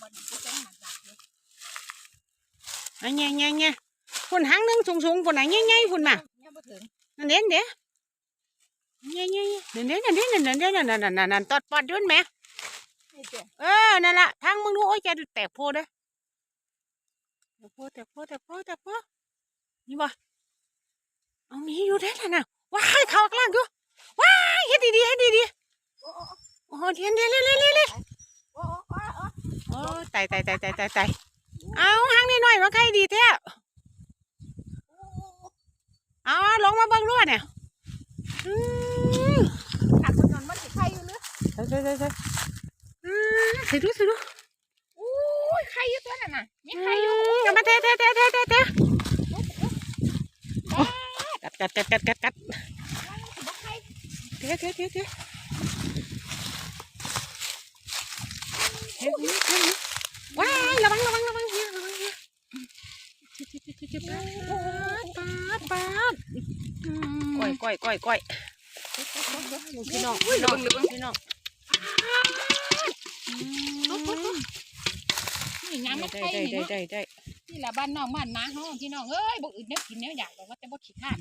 วันนี้กูต้องหนักจากเลยอันแง่แง่แง่ฝุ่นหางนึงสูงสูงฝุ่นไหนแง่แง่ฝุ่นมาเนี่ยบ่ถึงนั่นเด่นเด้แง่แง่นั่นเด่นนั่นเด่นนั่นเด่นนั่นนั่นนั่นตอดปอดอยุ่นแหมนี่เออนั่นละทางมึงดูโอ้ยแกแตกโพเด้อแตกโพแตกโพแตกโพแตกโพนี่บ่เอามีอยู่ได้แล้วนะว้ายเขากลางอยู่ว้ายเฮ็ดดีๆเฮ็ดดีโอ้โอ้โอ้โหเทียนเทียนเร็วเร็วเร็วเร็ว โอ้โอ้โอ้ โอ้ตายตายตายตายตายตายเอาหางนิดหน่อยมาใครดีแท้เอาลงมาเบิ่งด้วยเนี่ยอืมขัดคนนอนมันสิไข่อยู่หรือใส่ใส่ใส่ใส่อืมใส่ดูใส่ดูอุ้ยไข่อยู่ตัวนั่นน่ะมีไข่อยู่อืมเอามาเตะเตะเตะเตะเตะเตะกัดกัดกัดกัดกัดกัดบ่ไข่เตะเตะเตะเตะเฮ้ยเฮ้ยเฮ้ย ว้ายระวังระวังระวังเฮียระวังเฮียปาดปาดปาดก้อยก้อยก้อยก้อยพี่น้องพี่น้องพี่น้องนี่น้ำได้ไข่ได้นี่ได้ได้ได้นี่แหละบ้านนอกบ้านนาเฮาพี่น้องเอ้ยบ่อื่นเนี่ยกินแนวอยากแต่ว่าแต่บ่ขี้ข้าน